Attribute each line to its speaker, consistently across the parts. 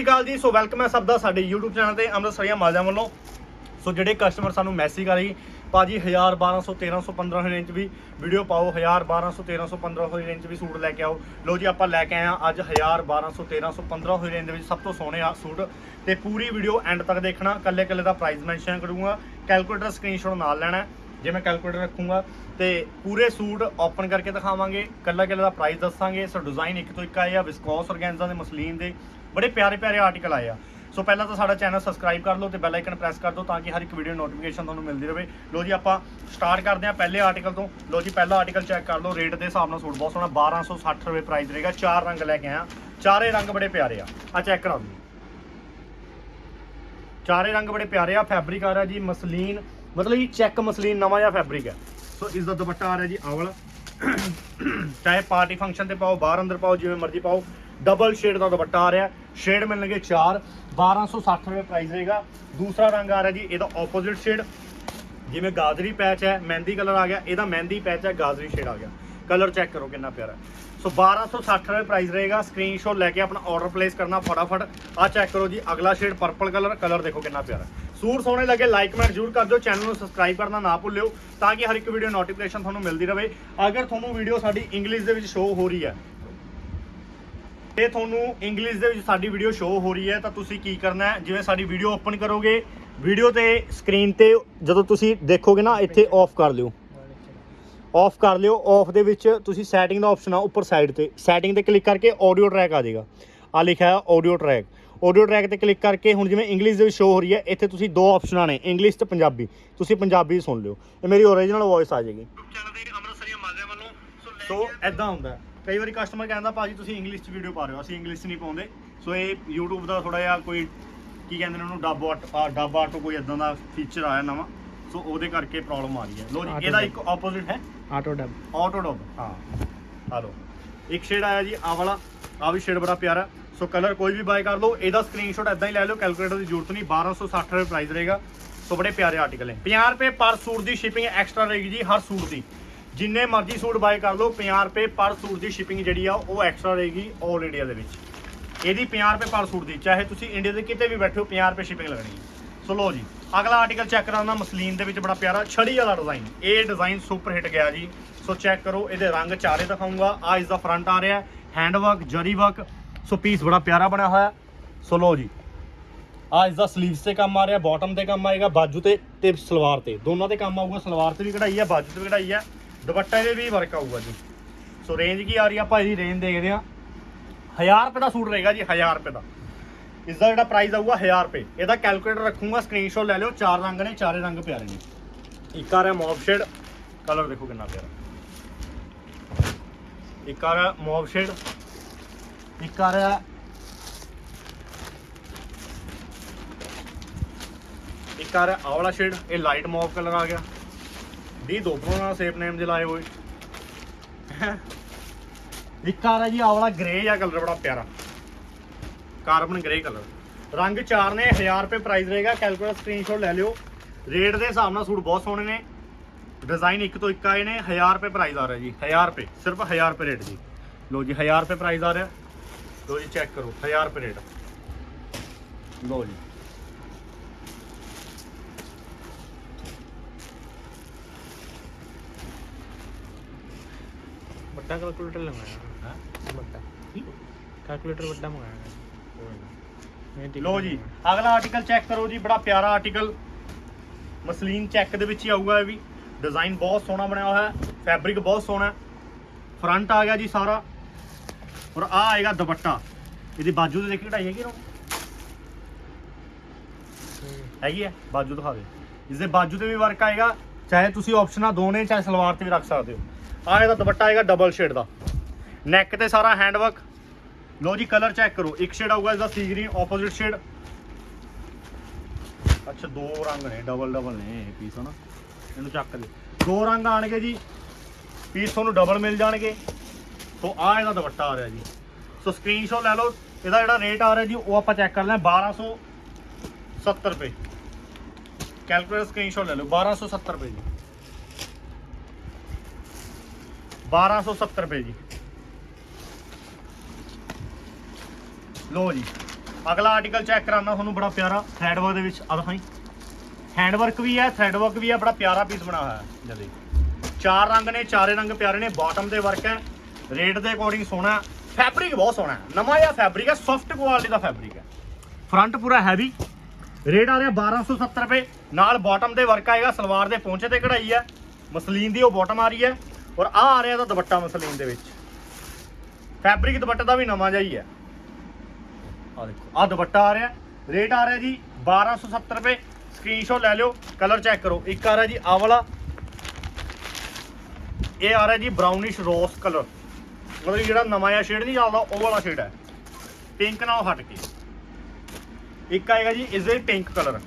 Speaker 1: ਸ਼੍ਰੀ ਅਕਾਲ ਜੀ। ਸੋ ਵੈਲਕਮ ਹੈ ਸਭ ਦਾ ਸਾਡੇ YouTube ਚੈਨਲ ਤੇ, ਅੰਮ੍ਰਿਤਸਰੀਆ ਮਾਜਾ ਵੱਲੋਂ। ਸੋ ਜਿਹੜੇ ਕਸਟਮਰ ਸਾਨੂੰ ਮੈਸੇਜ ਕਰ ਰਹੀ, ਭਾਜੀ 1000 1200 1300 1500 ਰੇਂਜ ਵੀ ਵੀਡੀਓ ਪਾਓ 1000 1200 1300 1500 ਰੇਂਜ ਵੀ ਸੂਟ ਲੈ ਕੇ ਆਓ। ਲੋ ਜੀ, ਆਪਾਂ ਲੈ ਕੇ ਆਏ ਆ ਅੱਜ 1000 1200 1300 1500 ਰੇਂਜ ਦੇ ਵਿੱਚ ਸਭ ਤੋਂ ਸੋਹਣੇ ਆ ਸੂਟ। ਤੇ ਪੂਰੀ ਵੀਡੀਓ ਐਂਡ ਤੱਕ ਦੇਖਣਾ ਕੱਲੇ ਕੱਲੇ ਦਾ ਪ੍ਰਾਈਸ ਮੈਂਸ਼ਨ ਕਰੂੰਗਾ। ਕੈਲਕੂਲੇਟਰ ਸਕਰੀਨਸ਼ਾਟ ਨਾਲ ਲੈਣਾ ਜੇ ਮੈਂ ਕੈਲਕੂਲੇਟਰ ਰੱਖੂੰਗਾ। ਤੇ ਪੂਰੇ ਸੂਟ ਓਪਨ ਕਰਕੇ ਦਿਖਾਵਾਂਗੇ ਕੱਲਾ ਕੱਲੇ ਦਾ ਪ੍ਰਾਈਸ ਦੱਸਾਂਗੇ। ਸੋ ਡਿਜ਼ਾਈਨ ਇੱਕ ਤੋਂ ਇੱਕ ਆਏ ਆ ਵਿਸਕੋਸ ਔਰਗੈਂਜ਼ਾ ਦੇ ਮਸਲੀਨ ਦੇ। ਬੜੇ ਪਿਆਰੇ ਪਿਆਰੇ ਆਰਟੀਕਲ ਆਏ ਆ। ਸੋ ਪਹਿਲਾਂ ਤਾਂ ਸਾਡਾ ਚੈਨਲ ਸਬਸਕ੍ਰਾਈਬ ਕਰ ਲਓ ਤੇ ਬੈਲ ਆਈਕਨ ਪ੍ਰੈਸ ਕਰ ਦਿਓ ਤਾਂ ਕਿ ਹਰ ਇੱਕ ਵੀਡੀਓ ਨੋਟੀਫਿਕੇਸ਼ਨ ਤੁਹਾਨੂੰ ਮਿਲਦੀ ਰਹੇ। ਲੋ ਜੀ, ਆਪਾਂ ਸਟਾਰਟ ਕਰਦੇ ਹਾਂ ਪਹਿਲੇ ਆਰਟੀਕਲ ਤੋਂ। ਲੋ ਜੀ, ਪਹਿਲਾ ਆਰਟੀਕਲ ਚੈੱਕ ਕਰ ਲਓ ਰੇਟ ਦੇ ਹਿਸਾਬ ਨਾਲ ਸੂਟ ਬਹੁਤ ਸੋਹਣਾ 1260 ਰੁਪਏ ਪ੍ਰਾਈਸ ਰਹੇਗਾ। ਚਾਰ ਰੰਗ ਲੈ ਕੇ ਆਇਆ। ਚਾਰੇ ਰੰਗ ਬੜੇ ਪਿਆਰੇ ਆ। ਆ ਚੈੱਕ ਕਰਾ ਦਿਓ ਚਾਰੇ ਰੰਗ ਬੜੇ ਪਿਆਰੇ ਆ ਫੈਬਰਿਕ ਆ ਰਿਹਾ ਜੀ, ਮਸਲੀਨ, ਮਤਲਬ ਇਹ ਚੈੱਕ ਮਸਲੀਨ ਨਵਾਂ ਜਿਹਾ ਫੈਬਰਿਕ ਹੈ ਸੋ ਇਸ ਦਾ ਦੁਪੱਟਾ ਆ ਰਿਹਾ ਜੀ ਆਹ ਚਾਹੇ ਪਾਰਟੀ ਫੰਕਸ਼ਨ ਤੇ ਪਾਓ, ਬਾਹਰ ਅੰਦਰ ਪਾਓ, ਜਿਵੇਂ ਮਰਜ਼ੀ ਪਾਓ। ਡਬਲ ਸ਼ੇਡ ਦਾ ਦੁਪੱਟਾ ਆ ਰਿਹਾ। ਸ਼ੇਡ ਮਿਲਣਗੇ 4 1260 ਰੁਪਏ ਪ੍ਰਾਈਸ ਰਹੇਗਾ। ਦੂਸਰਾ ਰੰਗ ਆ ਰਿਹਾ ਜੀ, ਇਹਦਾ ਆਪੋਜ਼ਿਟ ਸ਼ੇਡ ਜਿਵੇਂ ਗਾਜਰੀ ਪੈਚ ਹੈ, ਮਹਿੰਦੀ ਕਲਰ ਆ ਗਿਆ। ਇਹਦਾ ਮਹਿੰਦੀ ਪੈਚ ਹੈ, ਗਾਜਰੀ ਸ਼ੇਡ ਆ ਗਿਆ। ਕਲਰ ਚੈੱਕ ਕਰੋ ਕਿੰਨਾ ਪਿਆਰਾ ਹੈ। ਸੋ 1260 ਰੁਪਏ ਪ੍ਰਾਈਸ ਰਹੇਗਾ। ਸਕਰੀਨਸ਼ਾਟ ਲੈ ਕੇ ਆਪਣਾ ਆਰਡਰ ਪਲੇਸ ਕਰਨਾ ਫਟਾਫਟ। ਆ ਚੈੱਕ ਕਰੋ ਜੀ, ਅਗਲਾ ਸ਼ੇਡ ਪਰਪਲ ਕਲਰ ਕਲਰ ਦੇਖੋ ਕਿੰਨਾ ਪਿਆਰਾ ਹੈ। ਸੂਟ ਸੋਹਣੇ ਲੱਗੇ ਲਾਈਕ ਕਮੈਂਟ ਜ਼ਰੂਰ ਕਰ ਦਿਓ। ਚੈਨਲ ਨੂੰ ਸਬਸਕ੍ਰਾਈਬ ਕਰਨਾ ਨਾ ਭੁੱਲਿਓ, ਤਾਂ ਕਿ ਹਰ ਇੱਕ ਵੀਡੀਓ ਨੋਟੀਫਿਕੇਸ਼ਨ ਤੁਹਾਨੂੰ ਮਿਲਦੀ ਰਹੇ। ਅਗਰ ਤੁਹਾਨੂੰ ਵੀਡੀਓ ਸਾਡੀ ਇੰਗਲਿਸ਼ ਦੇ ਵਿੱਚ ਸ਼ੋ ਹੋ ਰਹੀ ਹੈ ਤੇ ਤੁਹਾਨੂੰ ਇੰਗਲਿਸ਼ ਦੇ ਵਿੱਚ ਸਾਡੀ ਵੀਡੀਓ ਸ਼ੋ ਹੋ ਰਹੀ ਹੈ ਤਾਂ ਤੁਸੀਂ ਕੀ ਕਰਨਾ ਹੈ? ਜਿਵੇਂ ਸਾਡੀ ਵੀਡੀਓ ਓਪਨ ਕਰੋਗੇ ਵੀਡੀਓ ਤੇ ਸਕਰੀਨ ਤੇ ਜਦੋਂ ਤੁਸੀਂ ਦੇਖੋਗੇ ਨਾ ਇੱਥੇ ਆਫ ਕਰ ਲਿਓ। ਆਫ ਕਰ ਲਿਓ ਆਫ ਦੇ ਵਿੱਚ ਤੁਸੀਂ ਸੈਟਿੰਗ ਦਾ ਆਪਸ਼ਨ ਆ ਉੱਪਰ ਸਾਈਡ ਤੇ। ਸੈਟਿੰਗ ਤੇ ਕਲਿੱਕ ਕਰਕੇ ਆਡੀਓ ਟਰੈਕ ਆ ਜਾਏਗਾ। ਆ ਲਿਖਿਆ ਹੈ ਆਡੀਓ ਟਰੈਕ ਆਡੀਓ ਟਰੈਕ ਤੇ ਕਲਿੱਕ ਕਰਕੇ ਹੁਣ ਜਿਵੇਂ ਇੰਗਲਿਸ਼ ਦੇ ਵਿੱਚ ਸ਼ੋ ਹੋ ਰਹੀ ਹੈ ਇੱਥੇ ਤੁਸੀਂ ਦੋ ਆਪਸ਼ਨਾਂ ਨੇ ਇੰਗਲਿਸ਼ ਤੇ ਪੰਜਾਬੀ। ਤੁਸੀਂ ਪੰਜਾਬੀ ਸੁਣ ਲਿਓ। ਇਹ ਮੇਰੀ ਓਰੀਜਨਲ ਵੌਇਸ ਆ ਜਾਏਗੀ। ਚੈਨਲ ਤੇ ਅੰਮ੍ਰਿਤਸਰੀਆ ਮਾਜ਼ੇ ਵੱਲੋਂ। ਸੋ ਐਦਾਂ ਹੁੰਦਾ। ਕਈ ਵਾਰੀ ਕਸਟਮਰ ਕਹਿੰਦਾ ਭਾਜੀ ਤੁਸੀਂ ਇੰਗਲਿਸ਼ 'ਚ ਵੀਡੀਓ ਪਾ ਰਹੇ ਹੋ। ਅਸੀਂ ਇੰਗਲਿਸ਼ 'ਚ ਨਹੀਂ ਪਾਉਂਦੇ। ਸੋ ਇਹ YouTube ਦਾ ਥੋੜਾ ਜਿਹਾ ਕੋਈ ਕੀ ਕਹਿੰਦੇ ਨੇ ਉਹਨੂੰ ਡੱਬ ਆਟ ਡੱਬ ਆਟੋ ਕੋਈ ਇਦਾਂ ਦਾ ਫੀਚਰ ਆਇਆ ਨਵਾਂ। ਸੋ ਉਹਦੇ ਕਰਕੇ ਪ੍ਰੋਬਲਮ ਆ ਰਹੀ ਹੈ। ਲੋ ਜੀ ਇਹਦਾ। ਇੱਕ ਆਪੋਜ਼ਿਟ ਹੈ।
Speaker 2: ਆਟੋ ਡਬ
Speaker 1: ਆਟੋ ਡੱਬ ਹਾਂ। ਆ ਲੋ ਇੱਕ ਸ਼ੇਡ ਆਇਆ ਜੀ ਆ ਵਾਲਾ। ਆ ਵੀ ਸ਼ੇਡ ਬੜਾ ਪਿਆਰਾ। ਸੋ ਕਲਰ ਕੋਈ ਵੀ ਬਾਏ ਕਰ ਲਓ। ਇਹਦਾ ਸਕਰੀਨਸ਼ਾਟ ਇਦਾਂ ਹੀ ਲੈ ਲਓ ਕੈਲਕੂਲੇਟਰ ਦੀ ਜ਼ਰੂਰਤ ਨਹੀਂ। 1260 ਰੁਪਏ ਪ੍ਰਾਈਸ ਰਹੇਗਾ। ਸੋ ਬੜੇ ਪਿਆਰੇ ਆਰਟੀਕਲ ਹੈ 50 ਰੁਪਏ ਪਰ ਸੂਟ ਦੀ ਸ਼ਿਪਿੰਗ ਐਕਸਟਰਾ ਰਹੇਗੀ ਜੀ ਹਰ ਸੂਟ ਦੀ। ਜਿੰਨੇ ਮਰਜ਼ੀ ਸੂਟ ਬਾਏ ਕਰ ਲਓ 50 ਰੁਪਏ ਪਰ ਸੂਟ ਦੀ ਸ਼ਿਪਿੰਗ ਜਿਹੜੀ ਆ, ਉਹ ਐਕਸਟਰਾ ਰਹੇਗੀ 올 ਇੰਡੀਆ ਦੇ ਵਿੱਚ। ਇਹਦੀ 50 ਰੁਪਏ ਪਰ ਸੂਟ ਦੀ, ਚਾਹੇ ਤੁਸੀਂ ਇੰਡੀਆ ਦੇ ਕਿਤੇ ਵੀ ਬੈਠੇ ਹੋ 50 ਰੁਪਏ ਸ਼ਿਪਿੰਗ ਲੱਗਣੀ ਹੈ। ਸੋ ਲਓ ਜੀ, ਅਗਲਾ ਆਰਟੀਕਲ ਚੈੱਕ ਕਰਾਉਣਾ ਮਸਲੀਨ ਦੇ ਵਿੱਚ ਬੜਾ ਪਿਆਰਾ ਛੜੀ ਵਾਲਾ ਡਿਜ਼ਾਈਨ ਇਹ ਡਿਜ਼ਾਈਨ ਸੁਪਰ ਹਿੱਟ ਗਿਆ ਜੀ। ਸੋ ਚੈੱਕ ਕਰੋ, ਇਹਦੇ ਰੰਗ ਚਾਰੇ ਦਿਖਾਉਂਗਾ ਆ ਇਸ ਦਾ ਫਰੰਟ ਆ ਰਿਹਾ hand work zari work so piece ਬੜਾ ਪਿਆਰਾ ਬਣਿਆ ਹੋਇਆ। ਸੋ ਲਓ ਜੀ ਆ ਇਸ ਦਾ ਸਲੀਵਸ ਤੇ ਕੰਮ ਆ ਰਿਹਾ ਬਾਟਮ ਤੇ ਕੰਮ ਆਏਗਾ, ਬਾਜੂ ਤੇ ਤੇ ਸਲਵਾਰ ਤੇ। ਦੋਨਾਂ ਤੇ ਕੰਮ ਆਊਗਾ, ਸਲਵਾਰ ਤੇ ਵੀ ਕਢਾਈ ਹੈ ਬਾਜੂ ਤੇ ਵੀ ਕਢਾਈ ਹੈ ਦੁਪੱਟੇ ਦੇ ਵੀ ਵਰਕ ਆਊਗਾ ਜੀ। ਸੋ ਰੇਂਜ ਕੀ ਆ ਰਹੀ ਆ? ਭਾਈ ਦੀ ਰੇਂਜ ਦੇਖਦੇ ਆ। 1000 ਰੁਪਏ ਦਾ ਸੂਟ ਰਹੇਗਾ ਜੀ 1000 ਰੁਪਏ ਦਾ। ਇਸ ਦਾ ਜਿਹੜਾ ਪ੍ਰਾਈਸ ਆਊਗਾ 1000 ਰੁਪਏ। ਇਹਦਾ ਕੈਲਕੂਲੇਟਰ ਰੱਖੂੰਗਾ ਸਕਰੀਨਸ਼ਾਟ ਲੈ ਲਿਓ, ਚਾਰ ਰੰਗ ਨੇ, ਚਾਰੇ ਰੰਗ ਪਿਆਰੇ ਨੇ। ਇੱਕ ਆ ਰਿਹਾ ਮੌਵ ਸ਼ੇਡ ਕਲਰ ਦੇਖੋ ਕਿੰਨਾ ਪਿਆਰਾ। ਇੱਕ ਆ ਰਿਹਾ ਮੌਵ ਸ਼ੇਡ ਇੱਕ ਆ ਰਿਹਾ ਇੱਕ ਆ ਰਿਹਾ ਆਵਲਾ ਸ਼ੇਡ ਇਹ ਲਾਈਟ ਮੌਵ ਕਲਰ ਆ ਗਿਆ। ਦੀ ਦੋਨੋਂ ਨਾਲ ਸੇਫ ਨੇਮ ਦੇ ਲਾਏ ਹੋਏ। ਇੱਕ ਆ ਰਿਹਾ ਜੀ, ਆਹ ਵਾਲਾ ਗ੍ਰੇ ਆ ਕਲਰ ਬੜਾ ਪਿਆਰਾ। ਕਾਰਬਨ ਗ੍ਰੇ ਕਲਰ ਰੰਗ ਚਾਰ ਨੇ 1000 ਰੁਪਏ ਪ੍ਰਾਈਸ ਰਹੇਗਾ ਕੈਲਕੂਲੇਟਰ ਸਕਰੀਨਸ਼ਾਟ ਲੈ ਲਿਓ। ਰੇਟ ਦੇ ਹਿਸਾਬ ਨਾਲ ਸੂਟ ਬਹੁਤ ਸੋਹਣੇ ਨੇ। ਡਿਜ਼ਾਈਨ ਇੱਕ ਤੋਂ ਇੱਕ ਆਏ ਨੇ 1000 ਰੁਪਏ ਪ੍ਰਾਈਸ ਆ ਰਿਹਾ ਜੀ 1000 ਰੁਪਏ, ਸਿਰਫ 1000 ਰੁਪਏ ਰੇਟ ਜੀ। ਲੋ ਜੀ 1000 ਰੁਪਏ ਪ੍ਰਾਈਸ ਆ ਰਿਹਾ। ਲੋ ਜੀ ਚੈੱਕ ਕਰੋ 1000 ਰੁਪਏ ਰੇਟ ਲੋ ਜੀ।
Speaker 2: ਵੱਡਾ ਕੈਲਕੂਲੇਟਰ ਲਗਾਇਆ
Speaker 1: ਹੈਂ?
Speaker 2: ਵੱਡਾ।
Speaker 1: ਕੀ?
Speaker 2: ਕੈਲਕੂਲੇਟਰ ਵੱਡਾ ਮੰਗਾਇਆ
Speaker 1: ਲੋ ਜੀ ਅਗਲਾ ਆਰਟੀਕਲ ਚੈੱਕ ਕਰੋ ਜੀ ਬੜਾ ਪਿਆਰਾ ਆਰਟੀਕਲ ਮਸਲੀਨ ਚੈੱਕ ਦੇ ਵਿੱਚ ਹੀ ਆਊਗਾ ਇਹ ਵੀ। ਡਿਜ਼ਾਈਨ ਬਹੁਤ ਸੋਹਣਾ ਬਣਿਆ ਹੋਇਆ ਹੈ ਫੈਬਰਿਕ ਬਹੁਤ ਸੋਹਣਾ ਹੈ। ਫਰੰਟ ਆ ਗਿਆ ਜੀ ਸਾਰਾ। ਔਰ ਆ ਆਏਗਾ ਦੁਪੱਟਾ। ਇਹਦੀ ਬਾਜੂ ਤੇ ਦੇਖੀ ਕਢਾਈ ਹੈਗੀ ਨਾ? ਹੈਗੀ ਹੈ? ਬਾਜੂ ਦਿਖਾ ਦੇ। ਇਸ ਦੇ ਬਾਜੂ ਤੇ ਵੀ ਵਰਕ ਆਏਗਾ। ਚਾਹੇ ਤੁਸੀਂ ਆਪਸ਼ਨਾਂ ਦੋ ਨੇ ਚਾਹੇ ਸਲਵਾਰ ਤੇ ਵੀ ਰੱਖ ਸਕਦੇ ਹੋ। ਆ ਇਹਦਾ ਦੁਪੱਟਾ ਆਏਗਾ ਡਬਲ ਸ਼ੇਡ ਦਾ। ਨੈਕ ਤੇ ਸਾਰਾ ਹੈਂਡ ਵਰਕ ਲੋ ਜੀ ਕਲਰ ਚੈੱਕ ਕਰੋ। ਇੱਕ ਸ਼ੇਡ ਆਊਗਾ ਇਸਦਾ ਸੀ ਗ੍ਰੀਨ ਆਪੋਜ਼ਿਟ ਸ਼ੇਡ ਅੱਛਾ, ਦੋ ਰੰਗ ਨੇ ਡਬਲ ਡਬਲ ਨੇ ਇਹ ਪੀਸ ਹਨਾ? ਇਹਨੂੰ ਚੱਕ ਦੇ। ਦੋ ਰੰਗ ਆਣਗੇ ਜੀ। ਪੀਸ ਤੁਹਾਨੂੰ ਡਬਲ ਮਿਲ ਜਾਣਗੇ। ਸੋ ਆ ਇਹਦਾ ਦੁਪੱਟਾ ਆ ਰਿਹਾ ਜੀ। ਸੋ ਸਕਰੀਨਸ਼ਾਟ ਲੈ ਲਓ। ਇਹਦਾ ਜਿਹੜਾ ਰੇਟ ਆ ਰਿਹਾ ਜੀ, ਉਹ ਆਪਾਂ ਚੈੱਕ ਕਰ ਲੈਣਾ 1270 ਰੁਪਏ। ਕੈਲਕੂਲੇਟਰ ਸਕਰੀਨਸ਼ਾਟ ਲੈ ਲਓ। 1270 ਰੁਪਏ ਜੀ। 1270 ਰੁਪਏ ਜੀ। ਲੋ ਜੀ, ਅਗਲਾ ਆਰਟੀਕਲ ਚੈੱਕ ਕਰਾਉਣਾ ਤੁਹਾਨੂੰ ਬੜਾ ਪਿਆਰਾ ਥ੍ਰੈਡ ਵਰਕ ਦੇ ਵਿੱਚ ਆ ਦਿਖਾਈ। ਹੈਂਡ ਵਰਕ ਵੀ ਹੈ ਥ੍ਰੈਡ ਵਰਕ ਵੀ ਹੈ, ਬੜਾ ਪਿਆਰਾ ਪੀਸ ਬਣਾ ਹੋਇਆ ਹੈ ਜਦੇ ਚਾਰ ਰੰਗ ਨੇ, ਚਾਰੇ ਰੰਗ ਪਿਆਰੇ ਨੇ ਬਾਟਮ ਦੇ ਵਰਕ ਹੈ ਰੇਟ ਦੇ ਅਕੋਰਡਿੰਗ ਸੋਹਣਾ ਫੈਬਰਿਕ ਬਹੁਤ ਸੋਹਣਾ ਹੈ, ਨਵਾਂ ਜਿਹਾ ਫੈਬਰਿਕ ਹੈ ਸੌਫਟ ਕੁਆਲਿਟੀ ਦਾ ਫੈਬਰਿਕ ਹੈ। ਫਰੰਟ ਪੂਰਾ ਹੈਵੀ ਰੇਟ ਆ ਰਿਹਾ 1270 ਰੁਪਏ, ਨਾਲ ਬਾਟਮ ਦੇ ਵਰਕ ਆਏਗਾ, ਸਲਵਾਰ ਦੇ ਪਹੁੰਚੇ ਤੇ ਕਢਾਈ ਹੈ, ਮਸਲੀਨ ਦੀ ਉਹ ਬਾਟਮ ਆ ਰਹੀ ਹੈ। ਔਰ ਆ ਆ ਰਿਹਾ ਦਾ ਦੁਪੱਟਾ ਮਸਲੀਨ ਦੇ ਵਿੱਚ। ਫੈਬਰਿਕ ਦੁਪੱਟਾ ਦਾ ਵੀ ਨਵਾਂ ਜਿਹਾ ਹੀ ਹੈ। ਆ ਦੇਖੋ। ਆ ਦੁਪੱਟਾ ਆ ਰਿਹਾ। ਰੇਟ ਆ ਰਿਹਾ ਜੀ 1270 ਰੁਪਏ। ਸਕਰੀਨਸ਼ਾਟ ਲੈ ਲਿਓ ਕਲਰ ਚੈੱਕ ਕਰੋ। ਇੱਕ ਆ ਰਿਹਾ ਜੀ ਆਹ ਵਾਲਾ। ਇਹ ਆ ਰਿਹਾ ਜੀ ਬ੍ਰਾਊਨਿਸ਼ ਰੋਸ ਕਲਰ ਮਤਲਬ ਜਿਹੜਾ ਨਵਾਂ ਜਿਹਾ ਸ਼ੇਡ ਨਹੀਂ ਚੱਲਦਾ ਉਹ ਵਾਲਾ ਸ਼ੇਡ ਹੈ। ਪਿੰਕ ਨਾਲ ਹਟ ਕੇ। ਇੱਕ ਆਏਗਾ ਜੀ ਇਸ ਦੇ ਪਿੰਕ ਕਲਰ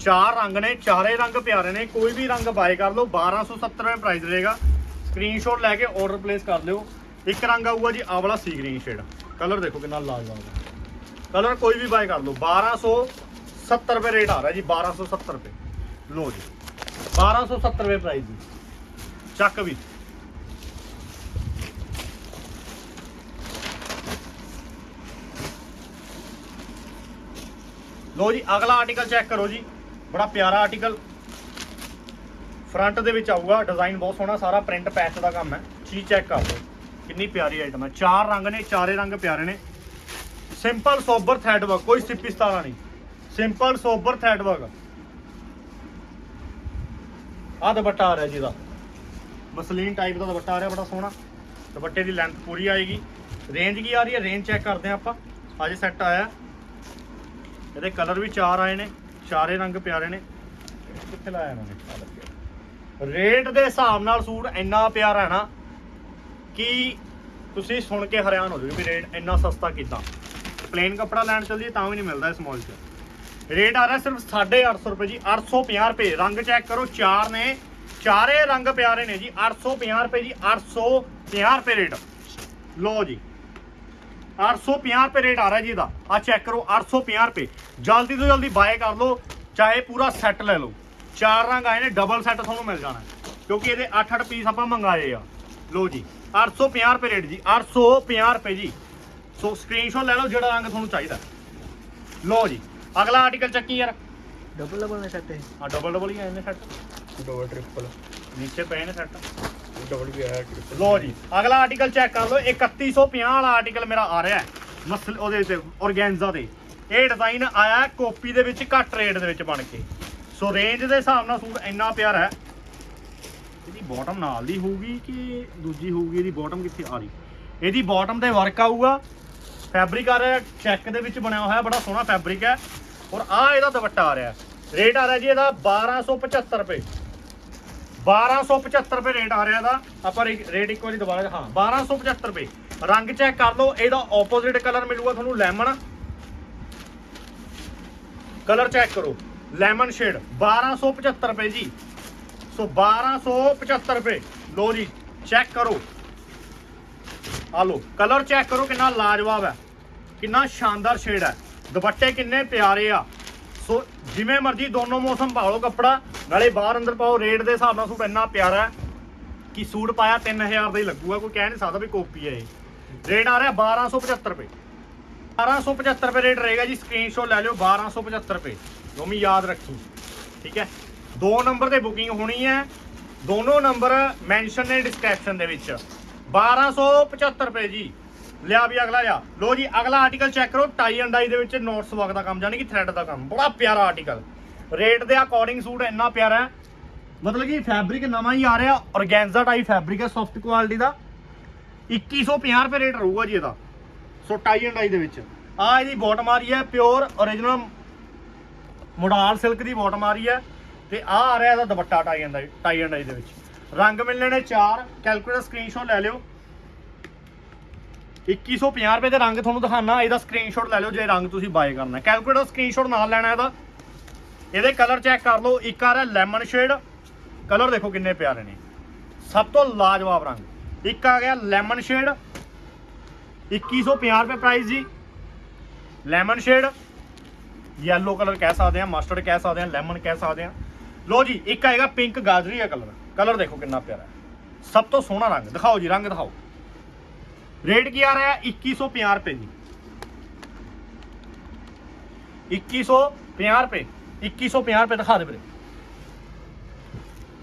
Speaker 1: ਚਾਰ ਰੰਗ ਨੇ, ਚਾਰੇ ਰੰਗ ਪਿਆਰੇ ਨੇ, ਕੋਈ ਵੀ ਰੰਗ ਬਾਏ ਕਰ ਲਓ 1270 ਰੁਪਏ ਪ੍ਰਾਈਸ ਰਹੇਗਾ। ਸਕਰੀਨਸ਼ਾਟ ਲੈ ਕੇ ਆਰਡਰ ਪਲੇਸ ਕਰ ਲਿਓ। ਇੱਕ ਰੰਗ ਆਊਗਾ ਜੀ, ਆਹ ਵਾਲਾ ਸੀ ਗ੍ਰੀਨ ਸ਼ੇਡ ਕਲਰ ਦੇਖੋ ਕਿੰਨਾ ਲਾਜਵਾਬ ਹੈ। ਕਲਰ ਕੋਈ ਵੀ ਬਾਏ ਕਰ ਲਓ 1270 ਰੁਪਏ ਰੇਟ ਆ ਰਿਹਾ ਜੀ 1270 ਰੁਪਏ। ਲੋ ਜੀ 1270 ਰੁਪਏ ਪ੍ਰਾਈਸ ਜੀ। ਚੱਕ ਵੀ। ਲੋ ਜੀ, ਅਗਲਾ ਆਰਟੀਕਲ ਚੈੱਕ ਕਰੋ ਜੀ। ਬੜਾ ਪਿਆਰਾ ਆਰਟੀਕਲ ਫਰੰਟ ਦੇ ਵਿੱਚ ਆਊਗਾ ਡਿਜ਼ਾਈਨ ਬਹੁਤ ਸੋਹਣਾ, ਸਾਰਾ ਪ੍ਰਿੰਟ ਪੈਚ ਦਾ ਕੰਮ ਹੈ। ਚੀਜ਼ ਚੈੱਕ ਕਰ ਲਓ, ਕਿੰਨੀ ਪਿਆਰੀ ਆਈਟਮ ਹੈ। ਚਾਰ ਰੰਗ ਨੇ, ਚਾਰੇ ਰੰਗ ਪਿਆਰੇ ਨੇ। ਸਿੰਪਲ ਸੋਬਰ ਥ੍ਰੈਡ ਵਰਕ ਕੋਈ ਸਿੱਪੀ ਸਤਾਰਾ ਨਹੀਂ। ਸਿੰਪਲ ਸੋਬਰ ਥ੍ਰੈਡ ਵਰਕ ਆ ਦੁਪੱਟਾ ਆ ਰਿਹਾ ਜੀ ਦਾ। ਮਸਲੀਨ ਟਾਈਪ ਦਾ ਦੁਪੱਟਾ ਆ ਰਿਹਾ, ਬੜਾ ਸੋਹਣਾ। ਦੁਪੱਟੇ ਦੀ ਲੈਂਥ ਪੂਰੀ ਆਏਗੀ। ਰੇਂਜ ਕੀ ਆ ਰਹੀ ਹੈ? ਰੇਂਜ ਚੈੱਕ ਕਰਦੇ ਹਾਂ ਆਪਾਂ। ਅੱਜ ਸੈੱਟ ਆਇਆ। ਇਹਦੇ ਕਲਰ ਵੀ ਚਾਰ ਆਏ ਨੇ। ਚਾਰੇ ਰੰਗ ਪਿਆਰੇ ਨੇ। ਕਿੱਥੇ ਲਾਇਆ ਇਹਨਾਂ ਨੇ? ਰੇਟ ਦੇ ਹਿਸਾਬ ਨਾਲ ਸੂਟ ਇੰਨਾ ਪਿਆਰਾ ਹੈ ਨਾ ਕਿ ਤੁਸੀਂ ਸੁਣ ਕੇ ਹੈਰਾਨ ਹੋ ਜਾਓਗੇ ਵੀ ਰੇਟ ਇੰਨਾ ਸਸਤਾ ਕਿਦਾਂ। ਪਲੇਨ ਕੱਪੜਾ ਲੈਣ ਚੱਲ ਜੀ ਤਾਂ ਵੀ ਨਹੀਂ ਮਿਲਦਾ ਇਸ ਮਾਲ 'ਚ। ਰੇਟ ਆ ਰਿਹਾ ਸਿਰਫ 850 ਰੁਪਏ ਜੀ 850 ਰੁਪਏ। ਰੰਗ ਚੈੱਕ ਕਰੋ, ਚਾਰ ਨੇ। ਚਾਰੇ ਰੰਗ ਪਿਆਰੇ ਨੇ ਜੀ 850 ਰੁਪਏ ਜੀ 850 ਰੁਪਏ ਰੇਟ। ਲੋ ਜੀ। 850 ਰੁਪਏ ਰੇਟ ਆ ਰਿਹਾ ਜੀ ਇਹਦਾ। ਆ ਚੈੱਕ ਕਰੋ 850 ਰੁਪਏ। ਜਲਦੀ ਤੋਂ ਜਲਦੀ ਬਾਏ ਕਰ ਲਓ ਚਾਹੇ ਪੂਰਾ ਸੈੱਟ ਲੈ ਲਓ। ਚਾਰ ਰੰਗ ਆਏ ਨੇ ਡਬਲ ਸੈੱਟ ਤੁਹਾਨੂੰ ਮਿਲ ਜਾਣਾ। ਕਿਉਂਕਿ ਇਹਦੇ 8-8 ਪੀਸ ਆਪਾਂ ਮੰਗਾਏ ਆ। ਲਓ ਜੀ 850 ਰੁਪਏ ਰੇਟ ਜੀ 850 ਰੁਪਏ ਜੀ। ਸੋ ਸਕਰੀਨਸ਼ਾਟ ਲੈ ਲਓ ਜਿਹੜਾ ਰੰਗ ਤੁਹਾਨੂੰ ਚਾਹੀਦਾ। ਲਓ ਜੀ ਅਗਲਾ ਆਰਟੀਕਲ ਚੱਕੀ ਯਾਰ।
Speaker 2: ਡਬਲ ਡਬਲ ਨੇ ਸੈੱਟ
Speaker 1: ਹੈ ਡਬਲ ਡਬਲ ਹੀ ਆਏ ਨੇ ਸੈੱਟ
Speaker 2: ਡਬਲ ਟ੍ਰਿਪਲ
Speaker 1: ਨੀਚੇ ਪਏ ਨੇ ਸੈੱਟ ਲੋ ਜੀ, ਅਗਲਾ ਆਰਟੀਕਲ ਚੈੱਕ ਕਰ ਲਓ। 3150 ਵਾਲਾ ਆਰਟੀਕਲ ਮੇਰਾ ਆ ਰਿਹਾ ਮਸਲ ਉਹਦੇ ਤੇ ਔਰਗੈਂਜ਼ਾ ਦੇ। ਇਹ ਡਿਜ਼ਾਈਨ ਆਇਆ ਕਾਪੀ ਦੇ ਵਿੱਚ, ਘੱਟ ਰੇਟ ਦੇ ਵਿੱਚ ਬਣ ਕੇ। ਸੋ ਰੇਂਜ ਦੇ ਹਿਸਾਬ ਨਾਲ ਸੂਟ ਇੰਨਾ ਪਿਆਰਾ ਹੈ। ਇਹਦੀ ਬਾਟਮ ਨਾਲ ਦੀ ਹੋਊਗੀ ਕਿ ਦੂਜੀ ਹੋਊਗੀ? ਇਹਦੀ ਬਾਟਮ ਕਿੱਥੇ ਆ ਰਹੀ? ਇਹਦੀ ਬਾਟਮ ਤੇ ਵਰਕ ਆਊਗਾ। ਫੈਬਰਿਕ ਆ ਰਿਹਾ ਚੈੱਕ ਦੇ ਵਿੱਚ ਬਣਿਆ ਹੋਇਆ, ਬੜਾ ਸੋਹਣਾ ਫੈਬਰਿਕ ਹੈ। ਔਰ ਆ ਇਹਦਾ ਦੁਪੱਟਾ ਆ ਰਿਹਾ ਰੇਟ ਆ ਰਿਹਾ ਜੀ ਇਹਦਾ 1275 ਰੁਪਏ। 1275 ਰੁਪਏ ਰੇਟ ਆ ਰਿਹਾ ਇਹਦਾ। ਆਪਾਂ ਰੇ- ਰੇਟ ਇੱਕ ਵਾਰੀ ਦੁਬਾਰਾ ਹਾਂ 1275 ਰੁਪਏ। ਰੰਗ ਚੈੱਕ ਕਰ ਲਓ, ਇਹਦਾ ਆਪੋਜ਼ਿਟ ਕਲਰ ਮਿਲੂਗਾ ਤੁਹਾਨੂੰ ਲੈਮਨ ਕਲਰ ਚੈੱਕ ਕਰੋ ਲੈਮਨ ਸ਼ੇਡ 1275 ਰੁਪਏ ਜੀ। ਸੋ 1275 ਰੁਪਏ। ਲੋ ਜੀ ਚੈੱਕ ਕਰੋ। ਆ ਲੋ ਕਲਰ ਚੈੱਕ ਕਰੋ ਕਿੰਨਾ ਲਾਜਵਾਬ ਹੈ, ਕਿੰਨਾ ਸ਼ਾਨਦਾਰ ਸ਼ੇਡ ਹੈ। ਦੁਪੱਟੇ ਕਿੰਨੇ ਪਿਆਰੇ ਆ। ਸੋ ਜਿਵੇਂ ਮਰਜ਼ੀ ਦੋਨੋਂ ਮੌਸਮ ਪਾ ਲਓ ਕੱਪੜਾ, ਨਾਲੇ ਬਾਹਰ ਅੰਦਰ ਪਾਓ, ਰੇਟ ਦੇ ਹਿਸਾਬ ਨਾਲ ਸੂਟ ਇੰਨਾ ਪਿਆਰਾ ਹੈ ਕਿ ਸੂਟ ਪਾਇਆ 3000 ਦਾ ਹੀ ਲੱਗੂਗਾ, ਕੋਈ ਕਹਿ ਨਹੀਂ ਸਕਦਾ ਵੀ ਕਾਪੀ ਹੈ ਇਹ। ਰੇਟ ਆ ਰਿਹਾ 1275 ਰੁਪਏ। 1275 ਰੁਪਏ ਰੇਟ ਰਹੇਗਾ ਜੀ ਸਕਰੀਨਸ਼ਾਟ ਲੈ ਲਿਓ 1275 ਰੁਪਏ। ਦੋਵੇਂ ਯਾਦ ਰੱਖੀ। ਠੀਕ ਹੈ? ਦੋ ਨੰਬਰ ਤੇ ਬੁਕਿੰਗ ਹੋਣੀ ਹੈ। ਦੋਨੋਂ ਨੰਬਰ ਮੈਂਸ਼ਨ ਨੇ ਡਿਸਕ੍ਰਿਪਸ਼ਨ ਦੇ ਵਿੱਚ। 1275 ਰੁਪਏ ਜੀ। ਲਿਆ ਵੀ ਅਗਲਾ ਲਿਆ ਲੋ ਜੀ, ਅਗਲਾ ਆਰਟੀਕਲ ਚੈੱਕ ਕਰੋ ਟਾਈ ਐਂਡ ਡਾਈ ਦੇ ਵਿੱਚ ਨੋਟਸ ਵਰਕ ਦਾ ਕੰਮ ਯਾਨੀ ਕਿ ਥ੍ਰੈਡ ਦਾ ਕੰਮ। ਬੜਾ ਪਿਆਰਾ ਆਰਟੀਕਲ ਰੇਟ ਦੇ ਅਕੋਰਡਿੰਗ ਸੂਟ ਇੰਨਾ ਪਿਆਰਾ ਹੈ। ਮਤਲਬ ਕਿ ਫੈਬਰਿਕ ਨਵਾਂ ਹੀ ਆ ਰਿਹਾ ਔਰਗੈਂਜ਼ਾ ਟਾਈ ਫੈਬਰਿਕ ਹੈ ਸੌਫਟ ਕੁਆਲਿਟੀ ਦਾ। 2150 ਰੁਪਏ ਰੇਟ ਰਹੂਗਾ ਜੀ ਇਹਦਾ। ਸੋ ਟਾਈ ਐਂਡ ਡਾਈ ਦੇ ਵਿੱਚ। ਆ ਇਹਦੀ ਬਾਟਮ ਆ ਰਹੀ ਹੈ ਪਿਓਰ origignal ਮੋਡਾਲ ਸਿਲਕ ਦੀ ਬਾਟਮ ਆ ਰਹੀ ਹੈ। ਤੇ ਆ ਆ ਰਿਹਾ ਇਹਦਾ dupatta tie and dye tie and dye ਦੇ ਵਿੱਚ। ਰੰਗ ਮਿਲਣੇ ਨੇ ਚਾਰ ਕੈਲਕੂਲੇਟਰ ਸਕਰੀਨਸ਼ਾਟ ਲੈ ਲਿਓ। 2150 ਰੁਪਏ ਦੇ ਰੰਗ ਤੁਹਾਨੂੰ ਦਿਖਾਣਾ ਇਹਦਾ ਸਕਰੀਨਸ਼ਾਟ ਲੈ ਲਿਓ, ਜੇ ਰੰਗ ਤੁਸੀਂ ਬਾਏ ਕਰਨਾ ਕੈਲਕੂਲੇਟਰ ਸਕਰੀਨਸ਼ਾਟ ਨਾਲ ਲੈਣਾ ਇਹਦਾ। ਇਹਦੇ ਕਲਰ ਚੈੱਕ ਕਰ ਲਓ, ਇੱਕ ਆ ਰਿਹਾ ਲੈਮਨ ਸ਼ੇਡ ਕਲਰ ਦੇਖੋ ਕਿੰਨੇ ਪਿਆਰੇ ਨੇ। ਸਭ ਤੋਂ ਲਾਜਵਾਬ ਰੰਗ। ਇੱਕ ਆ ਗਿਆ ਲੈਮਨ ਸ਼ੇਡ 2150 ਰੁਪਏ ਪ੍ਰਾਈਸ ਜੀ। ਲੈਮਨ ਸ਼ੇਡ ਯੈਲੋ ਕਲਰ ਕਹਿ ਸਕਦੇ ਆ ਮਸਟਰਡ ਕਹਿ ਸਕਦੇ ਆ ਲੈਮਨ ਕਹਿ ਸਕਦੇ ਆ ਲੋ ਜੀ, ਇੱਕ ਆਏਗਾ ਪਿੰਕ ਗਾਜਰੀ ਆ ਕਲਰ ਕਲਰ ਦੇਖੋ ਕਿੰਨਾ ਪਿਆਰਾ ਸਭ ਤੋਂ ਸੋਹਣਾ ਰੰਗ। ਦਿਖਾਓ ਜੀ, ਰੰਗ ਦਿਖਾਓ। ਰੇਟ ਕੀ ਆ ਰਿਹਾ? 2150 ਰੁਪਏ ਜੀ। 2150 ਰੁਪਏ। 2150 ਰੁਪਏ ਦਿਖਾ ਦੇ ਵੀਰੇ।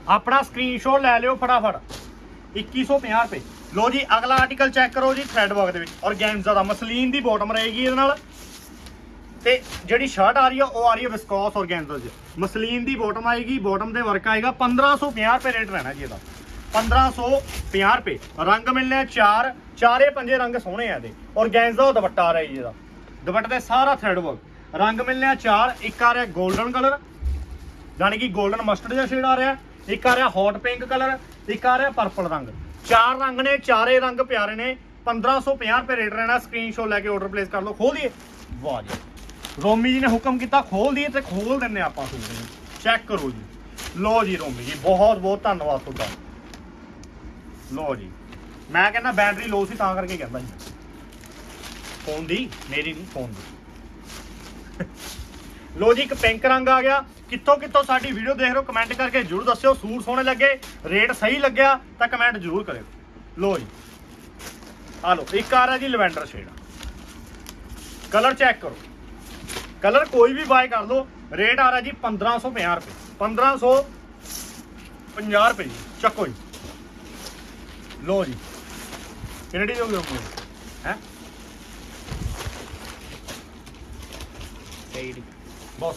Speaker 1: ਆਪਣਾ ਸਕਰੀਨਸ਼ਾਟ ਲੈ ਲਿਓ ਫਟਾਫਟ। 2150 ਰੁਪਏ। ਲੋ ਜੀ, ਅਗਲਾ ਆਰਟੀਕਲ ਚੈੱਕ ਕਰੋ ਜੀ ਥ੍ਰੈਡ ਵਰਕ ਦੇ ਵਿੱਚ। ਔਰਗੈਂਜ਼ਾ ਦਾ ਮਸਲੀਨ ਦੀ ਬਾਟਮ ਰਹੇਗੀ ਇਹਦੇ ਨਾਲ। ਤੇ ਜਿਹੜੀ ਸ਼ਰਟ ਆ ਰਹੀ ਆ, ਉਹ ਆ ਰਹੀ ਹੈ ਵਿਸਕੋਸ ਔਰਗੈਂਜ਼ਾ ਚ। ਮਸਲੀਨ ਦੀ ਬਾਟਮ ਆਏਗੀ ਬਾਟਮ ਦੇ ਵਰਕ ਆਏਗਾ। 1550 ਰੁਪਏ ਰੇਟ ਰਹਿਣਾ ਜੀ ਇਹਦਾ। 1550 ਰੁਪਏ। ਰੰਗ ਮਿਲਨੇ ਆ ਚਾਰ, ਚਾਰੇ ਪੰਜੇ ਰੰਗ ਸੋਹਣੇ ਆ ਇਹਦੇ। ਔਰਗੈਂਜ਼ਾ ਦਾ ਦੁਪੱਟਾ ਆ ਰਿਹਾ ਜੀ ਇਹਦਾ। ਦੁਪੱਟੇ ਤੇ ਸਾਰਾ ਥ੍ਰੈਡ ਵਰਕ ਰੰਗ ਮਿਲਨੇ ਆ ਚਾਰ, ਇੱਕ ਆ ਰਿਹਾ 골ਡਨ ਕਲਰ ਯਾਨੀ ਕਿ 골ਡਨ ਮਸਟਰਡ ਜਿਹਾ ਸ਼ੇਡ ਆ ਰਿਹਾ। ਇੱਕ ਆ ਰਿਹਾ ਹੌਟ ਪਿੰਕ ਕਲਰ ਇੱਕ ਆ ਰਿਹਾ ਪਰਪਲ ਰੰਗ। ਚਾਰ ਰੰਗ ਨੇ, ਚਾਰੇ ਰੰਗ ਪਿਆਰੇ ਨੇ। 1550 ਰੁਪਏ ਰੇਟ ਰਹਿਣਾ। ਸਕਰੀਨਸ਼ਾਟ ਲੈ ਕੇ ਆਰਡਰ ਪਲੇਸ ਕਰ ਲਓ। ਖੋਲ ਦਈਏ। ਵਾਹ ਜੀ। ਰੋਮੀ ਜੀ ਨੇ ਹੁਕਮ ਕੀਤਾ, ਖੋਲ ਦਈਏ ਤੇ ਖੋਲ ਦਿੰਨੇ ਆਪਾਂ ਸੂਟ ਨੂੰ ਚੈੱਕ ਕਰੋ ਜੀ। ਲੋ ਜੀ ਰੋਮੀ ਜੀ ਬਹੁਤ ਬਹੁਤ ਧੰਨਵਾਦ ਤੁਹਾਡਾ। ਲੋ ਜੀ। ਮੈਂ ਕਹਿੰਦਾ ਬੈਟਰੀ ਲੋ ਸੀ ਤਾਂ ਕਰਕੇ ਕਹਿੰਦਾ ਜੀ। ਫੋਨ ਦੀ? ਮੇਰੀ ਨਹੀਂ ਫੋਨ ਦੀ। ਲੋ ਜੀ, ਇੱਕ ਪਿੰਕ ਰੰਗ ਆ ਗਿਆ। ਕਿੱਥੋਂ ਕਿੱਥੋਂ ਸਾਡੀ ਵੀਡੀਓ ਦੇਖ ਰਹੇ ਹੋ ਕਮੈਂਟ ਕਰਕੇ ਜਰੂਰ ਦੱਸਿਓ, ਸੂਟ ਸੋਹਣੇ ਲੱਗੇ ਰੇਟ ਸਹੀ ਲੱਗਿਆ, ਤਾਂ ਕਮੈਂਟ ਜਰੂਰ ਕਰਿਓ। ਲੋ ਜੀ। ਆ ਲੋ ਇੱਕ ਆ ਰਿਹਾ ਜੀ ਲਵੈਂਡਰ ਸ਼ੇਡ ਕਲਰ ਚੈੱਕ ਕਰੋ। ਕਲਰ ਕੋਈ ਵੀ ਬਾਏ ਕਰ ਲਓ ਰੇਟ ਆ ਰਿਹਾ ਜੀ 1550 ਰੁਪਏ। 1550 ਰੁਪਏ ਜੀ, ਚੱਕੋ ਜੀ। ਲੋ ਜੀ। ਕਿੰਨੇ ਦੀ ਹੋਗੇ ਹੈ? ਬਸ।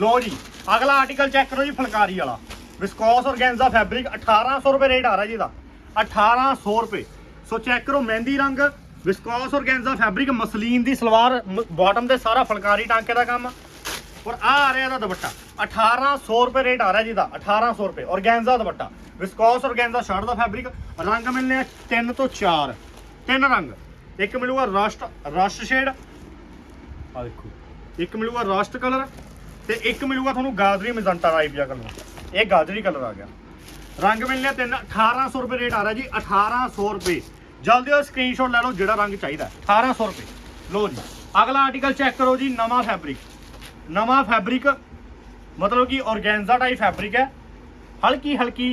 Speaker 1: ਲੋ ਜੀ ਅਗਲਾ ਆਰਟੀਕਲ ਚੈੱਕ ਕਰੋ ਜੀ ਫੁਲਕਾਰੀ ਵਾਲਾ। ਵਿਸਕੋਸ ਔਰਗੈਂਜ਼ਾ ਫੈਬਰਿਕ 1800 ਰੁਪਏ ਰੇਟ ਆ ਰਿਹਾ ਜੀ ਦਾ 1800 ਰੁਪਏ। ਸੋ ਚੈੱਕ ਕਰੋ ਮਹਿੰਦੀ ਰੰਗ। ਵਿਸਕੋਸ ਔਰਗੈਂਜ਼ਾ ਫੈਬਰਿਕ ਮਸਲੀਨ ਦੀ ਸਲਵਾਰ ਬਾਟਮ ਤੇ ਸਾਰਾ ਫੁਲਕਾਰੀ ਟਾਂਕੇ ਦਾ ਕੰਮ। ਔਰ ਆ ਆ ਰਿਹਾ ਇਹਦਾ ਦੁਪੱਟਾ। 1800 ਰੁਪਏ ਰੇਟ ਆ ਰਿਹਾ ਜੀ ਦਾ 1800 ਰੁਪਏ। Organza dupatta. Viscose organza shirt ਦਾ ਫੈਬਰਿਕ ਰੰਗ ਮਿਲਨੇ ਆ ਤਿੰਨ ਤੋਂ ਚਾਰ। ਤਿੰਨ ਰੰਗ। ਇੱਕ ਮਿਲੂਗਾ ਰਸਟ ਰਸ਼ ਸ਼ੇਡ ਆ ਦੇਖੋ। ਇੱਕ ਮਿਲੂਗਾ ਰਸਟ ਕਲਰ ਤੇ ਇੱਕ ਮਿਲੂਗਾ ਤੁਹਾਨੂੰ ਗਾਜਰੀ ਮਜੰਟਾ ਟਾਈਪ ਜਿਹਾ ਕਲਰ ਇਹ ਗਾਜਰੀ ਕਲਰ ਆ ਗਿਆ। ਰੰਗ ਮਿਲਨੇ ਆ ਤਿੰਨ 1800 ਰੁਪਏ ਰੇਟ ਆ ਰਿਹਾ ਜੀ 1800 ਰੁਪਏ। ਜਲਦੀ ਉਹ ਸਕਰੀਨਸ਼ਾਟ ਲੈ ਲਓ ਜਿਹੜਾ ਰੰਗ ਚਾਹੀਦਾ 1800 ਰੁਪਏ। ਲਓ ਜੀ, ਅਗਲਾ ਆਰਟੀਕਲ ਚੈੱਕ ਕਰੋ ਜੀ, ਨਵਾਂ ਫੈਬਰਿਕ ਨਵਾਂ ਫੈਬਰਿਕ ਮਤਲਬ ਕਿ ਔਰਗੈਂਜ਼ਾ ਟਾਈਪ ਫੈਬਰਿਕ ਹੈ। ਹਲਕੀ ਹਲਕੀ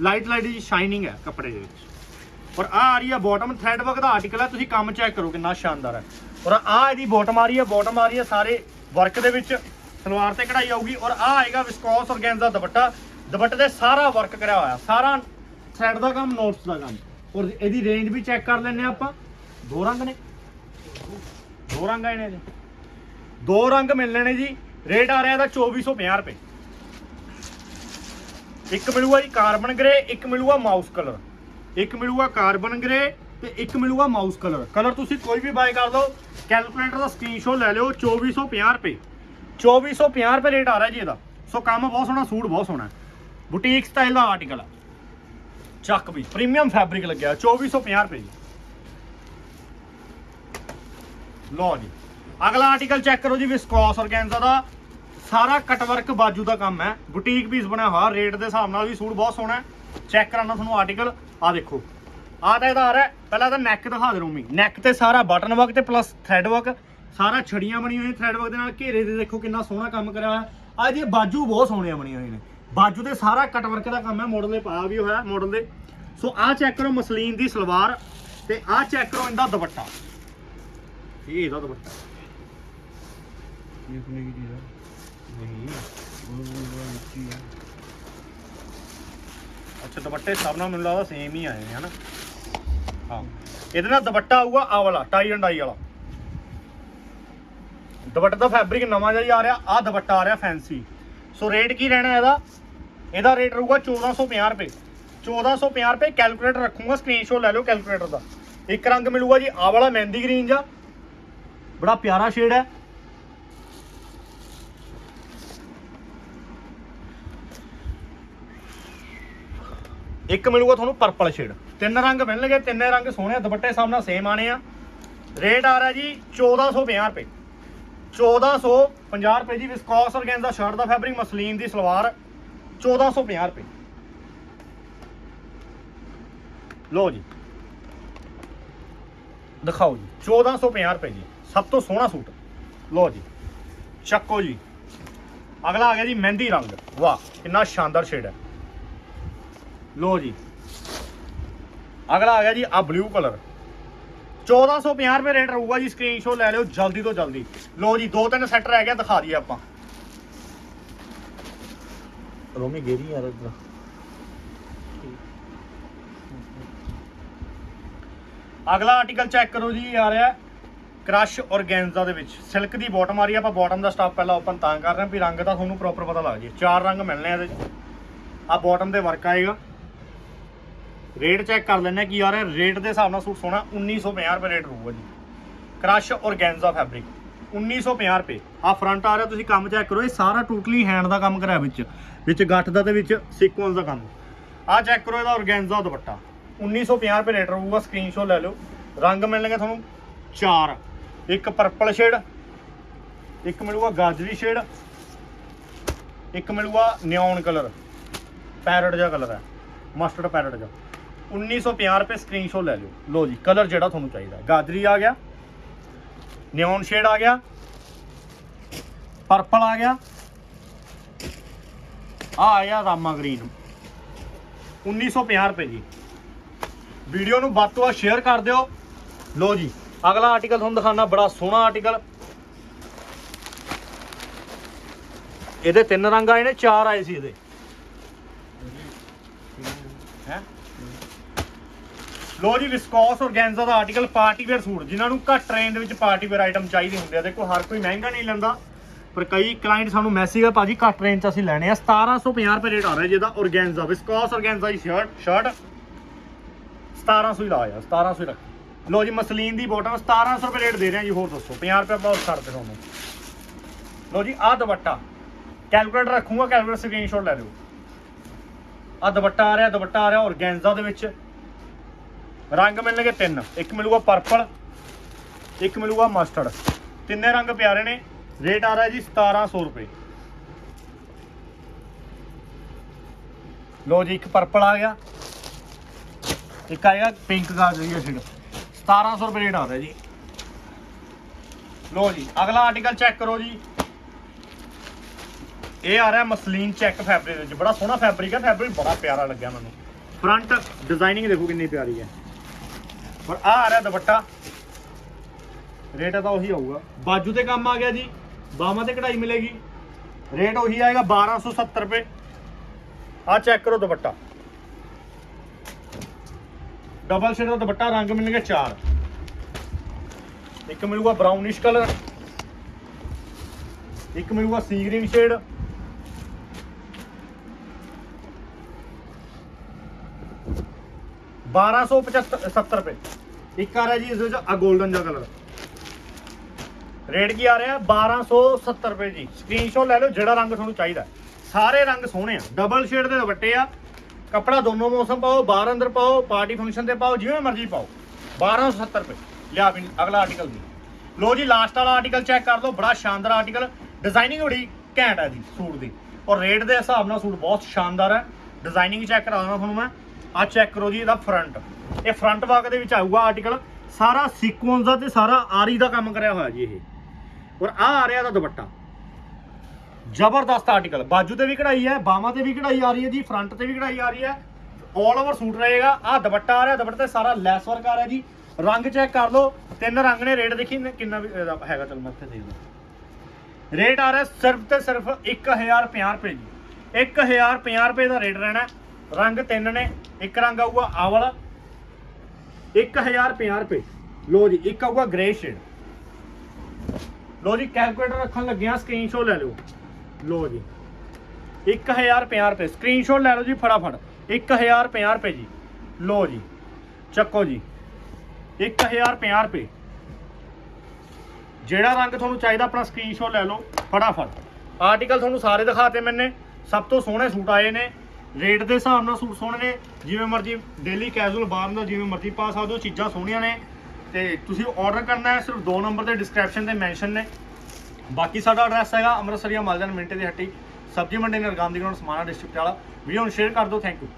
Speaker 1: ਲਾਈਟ ਲਾਈਟ ਜੀ ਸ਼ਾਈਨਿੰਗ ਹੈ ਕੱਪੜੇ ਦੇ ਵਿੱਚ। ਔਰ ਆ ਆ ਰਹੀ ਹੈ ਬਾਟਮ ਥ੍ਰੈਡ ਵਰਕ ਦਾ ਆਰਟੀਕਲ ਹੈ, ਤੁਸੀਂ ਕੰਮ ਚੈੱਕ ਕਰੋ ਕਿੰਨਾ ਸ਼ਾਨਦਾਰ ਹੈ। ਔਰ ਆ ਇਹਦੀ ਬਾਟਮ ਆ ਰਹੀ ਹੈ ਬਾਟਮ ਆ ਰਹੀ ਹੈ ਸਾਰੇ ਵਰਕ ਦੇ ਵਿੱਚ, ਸਲਵਾਰ ਤੇ ਕਢਾਈ ਆਊਗੀ। ਔਰ ਆ ਆਏਗਾ ਵਿਸਕੋਸ ਔਰਗੈਂਜ਼ਾ ਦੁਪੱਟਾ। ਦੁਪੱਟੇ ਤੇ ਸਾਰਾ ਵਰਕ ਕਰਿਆ ਹੋਇਆ, ਸਾਰਾ ਥ੍ਰੈਡ ਦਾ ਕੰਮ ਨੋਟਸ ਦਾ ਕੰਮ। ਔਰ ਇਹਦੀ ਰੇਂਜ ਵੀ ਚੈੱਕ ਕਰ ਲੈਂਦੇ ਹਾਂ ਆਪਾਂ। ਦੋ ਰੰਗ ਨੇ। ਦੋ ਰੰਗ ਆਏ ਨੇ ਇਹਦੇ। ਦੋ ਰੰਗ ਮਿਲਣੇ ਨੇ ਜੀ। ਰੇਟ ਆ ਰਿਹਾ ਇਹਦਾ 2450 ਰੁਪਏ। ਇੱਕ ਮਿਲੂਗਾ ਜੀ ਕਾਰਬਨ ਗ੍ਰੇ, ਇੱਕ ਮਿਲੂਗਾ ਮਾਊਸ ਕਲਰ ਇੱਕ ਮਿਲੂਗਾ ਕਾਰਬਨ ਗ੍ਰੇ ਤੇ ਇੱਕ ਮਿਲੂਗਾ ਮਾਊਸ ਕਲਰ ਕਲਰ ਤੁਸੀਂ ਕੋਈ ਵੀ ਬਾਏ ਕਰ ਲਓ ਕੈਲਕੂਲੇਟਰ ਦਾ ਸਕਰੀਨਸ਼ਾਟ ਲੈ ਲਿਓ 2450 ਰੁਪਏ। 2450 ਰੁਪਏ ਰੇਟ ਆ ਰਿਹਾ ਜੀ ਇਹਦਾ। ਸੋ ਕੰਮ ਬਹੁਤ ਸੋਹਣਾ, ਸੂਟ ਬਹੁਤ ਸੋਹਣਾ ਬੁਟੀਕ ਸਟਾਈਲ ਦਾ ਆਰਟੀਕਲ ਆ ਚੱਕ ਵੀ ਪ੍ਰੀਮੀਅਮ ਫੈਬਰਿਕ ਲੱਗਿਆ 2450 ਰੁਪਏ ਜੀ। ਲਓ ਜੀ। ਅਗਲਾ ਆਰਟੀਕਲ ਚੈੱਕ ਕਰੋ ਜੀ ਵਿਸਕੋਸ ਔਰਗੈਂਜ਼ਾ ਦਾ। ਸਾਰਾ ਕਟਵਰਕ ਬਾਜੂ ਦਾ ਕੰਮ ਹੈ। ਬੁਟੀਕ ਪੀਸ ਬਣਿਆ ਹੋਇਆ ਰੇਟ ਦੇ ਹਿਸਾਬ ਨਾਲ ਵੀ ਸੂਟ ਬਹੁਤ ਸੋਹਣਾ ਹੈ। ਚੈੱਕ ਕਰਾਣਾ ਤੁਹਾਨੂੰ ਆਰਟੀਕਲ ਆ ਦੇਖੋ। ਆ ਤਾਂ ਇਹਦਾ ਆ ਰਿਹਾ ਪਹਿਲਾਂ ਤਾਂ ਨੈਕ ਦਿਖਾ ਦੇ ਰੂਮੀ ਨੈਕ ਤੇ ਸਾਰਾ ਬਟਨ ਵਰਕ ਤੇ ਪਲੱਸ ਥ੍ਰੈਡ ਵਰਕ ਸਾਰਾ ਛੜੀਆਂ ਬਣੀਆਂ ਹੋਈਆਂ ਥਰੈਡ ਵਰਕ ਦੇ ਨਾਲ, ਘੇਰੇ ਦੇ ਦੇਖੋ ਕਿੰਨਾ ਸੋਹਣਾ ਕੰਮ ਕਰਿਆ ਹੋਇਆ। ਆ ਜੇ ਬਾਜੂ ਬਹੁਤ ਸੋਹਣੀਆਂ ਬਣੀਆਂ ਹੋਈਆਂ ਨੇ। ਬਾਜੂ ਤੇ ਸਾਰਾ ਕਟਵਰਕ ਦਾ ਕੰਮ ਹੈ ਮਾਡਲ ਦੇ ਪਾਇਆ ਵੀ ਹੋਇਆ ਮਾਡਲ ਦੇ। ਸੋ ਆ ਚੈੱਕ ਕਰੋ ਮਸਲੀਨ ਦੀ ਸਲਵਾਰ ਤੇ ਆ ਚੈੱਕ ਕਰੋ ਇਹਦਾ ਦੁਪੱਟਾ। ਇਹ ਇਹਦਾ ਦੁਪੱਟਾ।
Speaker 2: ਇਹ ਸੁਣੇਗੀ ਜੀ ਦਾ
Speaker 1: ਅੱਛਾ, ਦੁਪੱਟੇ ਸਭ ਨਾਲ ਮੈਨੂੰ ਲੱਗਦਾ ਸੇਮ ਹੀ ਆਏ ਨੇ, ਹਨਾ? ਹਾਂ। ਇਹਦੇ ਨਾਲ ਦੁਪੱਟਾ ਆਊਗਾ ਆ ਵਾਲਾ, ਟਾਈ ਐਂਡ ਡਾਈ ਵਾਲਾ। ਦੁਪੱਟੇ ਦਾ ਫੈਬਰਿਕ ਨਵਾਂ ਜਿਹਾ ਹੀ ਆ ਰਿਹਾ ਆ ਦੁਪੱਟਾ ਆ ਰਿਹਾ ਫੈਂਸੀ ਸੋ ਰੇਟ ਕੀ ਰਹਿਣਾ ਇਹਦਾ? ਇਹਦਾ ਰੇਟ ਰਹੂਗਾ 1450 ਰੁਪਏ। 1450 ਰੁਪਏ ਕੈਲਕੂਲੇਟਰ ਰੱਖੂਗਾ ਸਕਰੀਨਸ਼ਾਟ ਲੈ ਲਓ ਕੈਲਕੂਲੇਟਰ ਦਾ। ਇੱਕ ਰੰਗ ਮਿਲੂਗਾ ਜੀ ਆ ਵਾਲਾ ਮਹਿੰਦੀ ਗ੍ਰੀਨ ਜਾ ਬੜਾ ਪਿਆਰਾ ਸ਼ੇਡ ਹੈ। ਇੱਕ ਮਿਲੂਗਾ ਤੁਹਾਨੂੰ ਪਰਪਲ ਸ਼ੇਡ ਤਿੰਨ ਰੰਗ ਮਿਲਣਗੇ ਤਿੰਨੇ ਰੰਗ ਸੋਹਣੇ ਆ, ਦੁਪੱਟੇ ਸਾਹਮਣੇ ਸੇਮ ਆਣੇ ਆ। ਰੇਟ ਆ ਰਿਹਾ ਜੀ 1450 ਰੁਪਏ। 1450 ਰੁਪਏ ਜੀ ਵਿਸਕੋਸ ਔਰਗੈਂਜ਼ਾ ਸ਼ਰਟ ਦਾ ਫੈਬਰਿਕ ਮਸਲੀਨ ਦੀ ਸਲਵਾਰ 1450 ਰੁਪਏ। ਲੋ ਜੀ। ਦਿਖਾਓ ਜੀ 1450 ਰੁਪਏ ਜੀ ਸਭ ਤੋਂ ਸੋਹਣਾ ਸੂਟ। ਲੋ ਜੀ। ਚੱਕੋ ਜੀ। ਅਗਲਾ ਆ ਗਿਆ ਜੀ ਮਹਿੰਦੀ ਰੰਗ। ਵਾਹ ਕਿੰਨਾ ਸ਼ਾਨਦਾਰ ਸ਼ੇਡ ਹੈ। ਲੋ ਜੀ। ਅਗਲਾ ਆ ਗਿਆ ਜੀ ਆ ਬਲੂ ਕਲਰ 1450 ਰੁਪਏ ਰੇਟ ਰਹੂਗਾ ਜੀ ਸਕਰੀਨਸ਼ਾਟ ਲੈ ਲਿਓ ਜਲਦੀ ਤੋਂ ਜਲਦੀ। ਲਓ ਜੀ, ਦੋ ਤਿੰਨ ਸੈੱਟ ਰਹਿ ਗਿਆ ਦਿਖਾ ਦਈਏ ਆਪਾਂ। ਰੋਮੀ ਗੇਰੀ ਯਾਰ ਇਧਰ। ਅਗਲਾ ਆਰਟੀਕਲ ਚੈੱਕ ਕਰੋ ਜੀ, ਆ ਰਿਹਾ ਕ੍ਰਸ਼ ਔਰਗੈਂਜ਼ਾ ਦੇ ਵਿੱਚ। ਸਿਲਕ ਦੀ ਬਾਟਮ ਆ ਰਹੀ ਆ ਆਪਾਂ ਬਾਟਮ ਦਾ ਸਟਾਫ ਪਹਿਲਾਂ ਓਪਨ ਤਾਂ ਕਰ ਰਹੇ ਹਾਂ, ਵੀ ਰੰਗ ਦਾ ਤੁਹਾਨੂੰ ਪ੍ਰੋਪਰ ਪਤਾ ਲੱਗ ਜੇ ਚਾਰ ਰੰਗ ਮਿਲਣੇ ਆ ਇਹਦੇ ਚ। ਆ ਬਾਟਮ ਦੇ ਵਰਕ ਆਏਗਾ। ਰੇਟ ਚੈੱਕ ਕਰ ਲੈਣੇ ਕੀ ਆ ਰਿਹਾ। ਰੇਟ ਦੇ ਹਿਸਾਬ ਨਾਲ ਸੂਟ ਸੋਨਾ 1950 ਰੁਪਏ ਰੇਟ ਰਹੂਗਾ ਜੀ। ਕ੍ਰਸ਼ ਔਰਗੈਂਜ਼ਾ ਫੈਬਰਿਕ 1950 ਰੁਪਏ। ਆ ਫਰੰਟ ਆ ਰਿਹਾ, ਤੁਸੀਂ ਕੰਮ ਚੈੱਕ ਕਰੋ, ਇਹ ਸਾਰਾ ਟੋਟਲੀ ਹੈਂਡ ਦਾ ਕੰਮ ਕਰਿਆ ਵਿੱਚ। ਵਿੱਚ ਗੱਠ ਦਾ ਤੇ ਵਿੱਚ ਸੀਕੁਐਂਸ ਦਾ ਕੰਮ। ਆ ਚੈੱਕ ਕਰੋ ਇਹਦਾ ਔਰਗੈਂਜ਼ਾ ਦੁਪੱਟਾ। 1950 ਰੁਪਏ ਰੇਟ ਰਹੂਗਾ ਸਕਰੀਨਸ਼ਾਟ ਲੈ ਲਿਓ। ਰੰਗ ਮਿਲਣਗੇ ਤੁਹਾਨੂੰ ਚਾਰ। ਇੱਕ ਪਰਪਲ ਸ਼ੇਡ ਇੱਕ ਮਿਲੂਗਾ ਗਾਜਰੀ ਸ਼ੇਡ ਇੱਕ ਮਿਲੂਗਾ ਨਿਓਨ ਕਲਰ ਪੈਰਟ ਜਿਹਾ ਕਲਰ ਹੈ। ਮਸਟਰਡ ਪੈਰਟ ਜਿਹਾ। 1950 ਰੁਪਏ ਸਕਰੀਨਸ਼ਾਟ ਲੈ ਲਿਓ। ਲੋ ਜੀ ਕਲਰ ਜਿਹੜਾ ਤੁਹਾਨੂੰ ਚਾਹੀਦਾ ਹੈ। ਗਾਜਰੀ ਆ ਗਿਆ ਨਿਓਨ ਸ਼ੇਡ ਆ ਗਿਆ ਪਰਪਲ ਆ ਗਿਆ ਆ ਆ ਗਿਆ ਰਾਮਾ ਗ੍ਰੀਨ 1950 ਰੁਪਏ ਜੀ। ਵੀਡੀਓ ਨੂੰ ਵੱਧ ਤੋਂ ਵੱਧ ਸ਼ੇਅਰ ਕਰ ਦਿਓ। ਲੋ ਜੀ, ਅਗਲਾ ਆਰਟੀਕਲ ਤੁਹਾਨੂੰ ਦਿਖਾਣਾ ਬੜਾ ਸੋਹਣਾ ਆਰਟੀਕਲ ਇਹਦੇ ਤਿੰਨ ਰੰਗ ਆਏ ਨੇ, ਚਾਰ ਆਏ ਸੀ ਇਹਦੇ। ਲੋ ਜੀ ਵਿਸਕੋਸ ਔਰਗੈਂਜ਼ਾ ਦਾ ਆਰਟੀਕਲ ਪਾਰਟੀ ਵੇਅਰ ਸੂਟ, ਜਿਨ੍ਹਾਂ ਨੂੰ ਘੱਟ ਰੇਂਜ ਦੇ ਵਿੱਚ ਪਾਰਟੀ ਵੇਅਰ ਆਈਟਮ ਚਾਹੀਦੇ ਹੁੰਦੇ ਆ। ਦੇਖੋ, ਹਰ ਕੋਈ ਮਹਿੰਗਾ ਨਹੀਂ ਲੈਂਦਾ, ਪਰ ਕਈ ਕਲਾਇੰਟ ਸਾਨੂੰ ਮੈਸੇਜ ਆ, ਭਾਜੀ, ਘੱਟ ਰੇਂਜ 'ਚ ਅਸੀਂ ਲੈਣੇ ਆ। 1750 ਰੁਪਏ ਰੇਟ ਆ ਰਿਹਾ ਜਿਹਦਾ ਔਰਗੈਂਜ਼ਾ ਵਿਸਕੋਸ ਔਰਗੈਂਜ਼ਾ ਦੀ ਸ਼ਰਟ ਸ਼ਰਟ 1700 ਹੀ ਲਾਇਆ 1700 ਹੀ ਰੱਖ। ਲੋ ਜੀ, ਮਸਲੀਨ ਦੀ ਬੋਟਮ 1700 ਰੁਪਏ ਰੇਟ ਦੇ ਰਹੇ ਆ ਜੀ, ਹੋਰ ਦੱਸੋ 50 ਰੁਪਏ ਬਹੁਤ ਛੱਡ ਦੇ ਤੁਹਾਨੂੰ। ਲੋ ਜੀ, ਆਹ ਦੁਪੱਟਾ। ਕੈਲਕੂਲੇਟਰ ਰੱਖੂਗਾ ਕੈਲਕੂਲੇਟਰ ਸਕਰੀਨਸ਼ਾਟ ਲੈ ਲਿਓ। ਆਹ ਦੁਪੱਟਾ ਆ ਰਿਹਾ, ਦੁਪੱਟਾ ਆ ਰਿਹਾ ਔਰਗੈਂਜ਼ਾ ਦੇ ਵਿੱਚ। ਰੰਗ ਮਿਲਣਗੇ ਤਿੰਨ। ਇੱਕ ਮਿਲੂਗਾ ਪਰਪਲ ਇੱਕ ਮਿਲੂਗਾ ਮਸਟਰਡ ਤਿੰਨੇ ਰੰਗ ਪਿਆਰੇ ਨੇ। ਰੇਟ ਆ ਰਿਹਾ ਜੀ 1700 ਰੁਪਏ। ਲੋ ਜੀ, ਇੱਕ ਪਰਪਲ ਆ ਗਿਆ। ਇੱਕ ਆਏਗਾ ਪਿੰਕ ਦਾ ਜਿਹੜੀ ਸ਼ੇਡ 1700 ਰੁਪਏ ਰੇਟ ਆ ਰਿਹਾ ਜੀ। ਲੋ ਜੀ, ਅਗਲਾ ਆਰਟੀਕਲ ਚੈੱਕ ਕਰੋ ਜੀ। ਇਹ ਆ ਰਿਹਾ ਮਸਲੀਨ ਚੈੱਕ ਫੈਬਰਿਕ ਵਿੱਚ। ਬੜਾ ਸੋਹਣਾ ਫੈਬਰਿਕ ਹੈ ਫੈਬਰਿਕ ਬੜਾ ਪਿਆਰਾ ਲੱਗਿਆ ਮੈਨੂੰ। ਫਰੰਟ ਡਿਜ਼ਾਈਨਿੰਗ ਦੇਖੋ ਕਿੰਨੀ ਪਿਆਰੀ ਹੈ। ਪਰ ਆ ਆ ਰਿਹਾ ਦੁਪੱਟਾ। ਰੇਟ ਤਾਂ ਉਹੀ ਆਊਗਾ। ਬਾਜੂ ਤੇ ਕੰਮ ਆ ਗਿਆ ਜੀ। ਬਾਹਾਂ ਤੇ ਕਢਾਈ ਮਿਲੇਗੀ। ਰੇਟ ਉਹੀ ਆਏਗਾ 1270 ਰੁਪਏ। ਆ ਚੈੱਕ ਕਰੋ ਦੁਪੱਟਾ। ਡਬਲ ਸ਼ੇਡ ਦਾ ਦੁਪੱਟਾ ਰੰਗ ਮਿਲਣਗੇ ਚਾਰ। ਇੱਕ ਮਿਲੂਗਾ ਬਰਾਊਨਿਸ਼ ਕਲਰ ਇੱਕ ਮਿਲੂਗਾ ਸੀ ਗ੍ਰੀਨ ਸ਼ੇਡ ਬਾਰਾਂ ਸੌ ਪਚੱਤਰ ਸੱਤਰ ਰੁਪਏ। ਇੱਕ ਆ ਰਿਹਾ ਜੀ, ਇਸ ਵਿੱਚ ਆ 골ਡਨ ਜਿਹਾ ਕਲਰ ਰੇਟ ਕੀ ਆ ਰਿਹਾ? 1270 ਰੁਪਏ ਜੀ। ਸਕਰੀਨਸ਼ਾਟ ਲੈ ਲਓ, ਜਿਹੜਾ ਰੰਗ ਤੁਹਾਨੂੰ ਚਾਹੀਦਾ। ਸਾਰੇ ਰੰਗ ਸੋਹਣੇ ਆ। ਡਬਲ ਸ਼ੇਡ ਦੇ ਦੁਪੱਟੇ ਆ। ਕੱਪੜਾ ਦੋਨੋਂ ਮੌਸਮ ਪਾਓ, ਬਾਹਰ ਅੰਦਰ ਪਾਓ ਪਾਰਟੀ ਫੰਕਸ਼ਨ ਤੇ ਪਾਓ, ਜਿਵੇਂ ਮਰਜ਼ੀ ਪਾਓ। 1270 ਰੁਪਏ। ਲਿਆ ਵੀ ਅਗਲਾ ਆਰਟੀਕਲ ਦੀ ਲੋ ਜੀ ਲਾਸਟ ਵਾਲਾ ਆਰਟੀਕਲ ਚੈੱਕ ਕਰ ਲਓ। ਬੜਾ ਸ਼ਾਨਦਾਰ ਆਰਟੀਕਲ ਡਿਜ਼ਾਈਨਿੰਗ ਬੜੀ ਘੈਂਟ ਹੈ ਜੀ, ਸੂਟ ਦੀ। ਔਰ ਰੇਟ ਦੇ ਹਿਸਾਬ ਨਾਲ ਸੂਟ ਬਹੁਤ ਸ਼ਾਨਦਾਰ ਹੈ ਡਿਜ਼ਾਈਨਿੰਗ ਚੈੱਕ ਕਰਾ ਦਿੰਦਾ ਤੁਹਾਨੂੰ ਮੈਂ। ਆ ਚੈੱਕ ਕਰੋ ਜੀ, ਇਹਦਾ ਫਰੰਟ ਇਹ ਫਰੰਟ ਵਾਕ ਦੇ ਵਿੱਚ ਆਊਗਾ ਆਰਟੀਕਲ ਸਾਰਾ ਸੀਕੁਐਂਸ ਦਾ ਤੇ ਸਾਰਾ ਆਰੀ ਦਾ ਕੰਮ ਕਰਿਆ ਹੋਇਆ ਜੀ ਇਹ। ਔਰ ਆ ਆ ਰਿਹਾ ਦਾ ਦੁਪੱਟਾ। ਜ਼ਬਰਦਸਤ ਆਰਟੀਕਲ ਬਾਜੂ ਤੇ ਵੀ ਕਢਾਈ ਹੈ, ਬਾਹਾਂ ਤੇ ਵੀ ਕਢਾਈ ਆ ਰਹੀ ਹੈ ਜੀ ਫਰੰਟ ਤੇ ਵੀ ਕਢਾਈ ਆ ਰਹੀ ਹੈ। 올 ਓਵਰ ਸੂਟ ਰਹੇਗਾ। ਆ ਦੁਪੱਟਾ ਆ ਰਿਹਾ, ਦੁਪੱਟੇ ਤੇ ਸਾਰਾ ਲੈਸ ਵਰਕ ਆ ਰਿਹਾ ਜੀ। ਰੰਗ ਚੈੱਕ ਕਰ ਲਓ। ਤਿੰਨ ਰੰਗ ਨੇ, ਰੇਟ ਦੇਖੀ ਕਿੰਨਾ ਹੈਗਾ। ਚਲ ਮੈਂ ਇੱਥੇ ਦੇਖ ਲਓ ਰੇਟ ਆ ਰਿਹਾ ਸਿਰਫ ਤੇ ਸਿਰਫ 1050 ਰੁਪਏ ਜੀ। 1050 ਰੁਪਏ ਦਾ ਰੇਟ ਰਹਿਣਾ ਰੰਗ ਤਿੰਨ ਨੇ। ਇੱਕ ਰੰਗ ਆਊਗਾ ਆਹ 1050 ਰੁਪਏ। ਲੋ ਜੀ, ਇੱਕ ਆਊਗਾ ਗ੍ਰੇ ਸ਼ੇਡ। ਲੋ ਜੀ ਕੈਲਕੂਲੇਟਰ ਰੱਖਣ ਲੱਗਿਆ ਸਕਰੀਨਸ਼ਾਟ ਲੈ ਲਿਓ। ਲੋ ਜੀ 1050 ਰੁਪਏ। ਸਕਰੀਨਸ਼ਾਟ ਲੈ ਲਓ ਜੀ ਫਟਾਫਟ। 1050 ਰੁਪਏ ਜੀ। ਲੋ ਜੀ, ਚੱਕੋ ਜੀ। 1050 ਰੁਪਏ। ਜਿਹੜਾ ਰੰਗ ਤੁਹਾਨੂੰ ਚਾਹੀਦਾ, ਆਪਣਾ ਸਕਰੀਨਸ਼ਾਟ ਲੈ ਲਓ, ਫਟਾਫਟ। ਆਰਟੀਕਲ ਤੁਹਾਨੂੰ ਸਾਰੇ ਦਿਖਾਤੇ ਮੈਨੇ। ਸਭ ਤੋਂ ਸੋਹਣੇ ਸੂਟ ਆਏ ਨੇ। ਰੇਟ ਦੇ ਹਿਸਾਬ ਨਾਲ ਸੂਟ ਸੋਹਣੇ ਨੇ, ਜਿਵੇਂ ਮਰਜ਼ੀ ਡੇਲੀ ਕੈਜੂਅਲ ਬਾਹਰ ਦਾ ਜਿਵੇਂ ਮਰਜ਼ੀ ਪਾ ਸਕਦੇ ਹੋ, ਚੀਜ਼ਾਂ ਸੋਹਣੀਆਂ ਨੇ। ਤੇ ਤੁਸੀਂ ਆਰਡਰ ਕਰਨਾ ਹੈ, ਸਿਰਫ ਦੋ ਨੰਬਰ ਤੇ ਡਿਸਕ੍ਰਿਪਸ਼ਨ ਤੇ ਮੈਂਸ਼ਨ ਨੇ। ਬਾਕੀ ਸਾਡਾ ਐਡਰੈਸ ਹੈਗਾ ਅੰਮ੍ਰਿਤਸਰੀਆ ਮਾਲਜਨ ਮਿੰਟੇ ਦੀ ਹੱਟੀ, ਸਬਜ਼ੀ ਮੰਡੀ ਨਰਗਾਮ ਦੀ ਗਰਾਊਂਡ ਸਮਾਣਾ ਡਿਸਟ੍ਰਿਕਟ ਵਾਲਾ। ਵੀਡੀਓ ਨੂੰ ਸ਼ੇਅਰ ਕਰ ਦਿਓ ਥੈਂਕ ਯੂ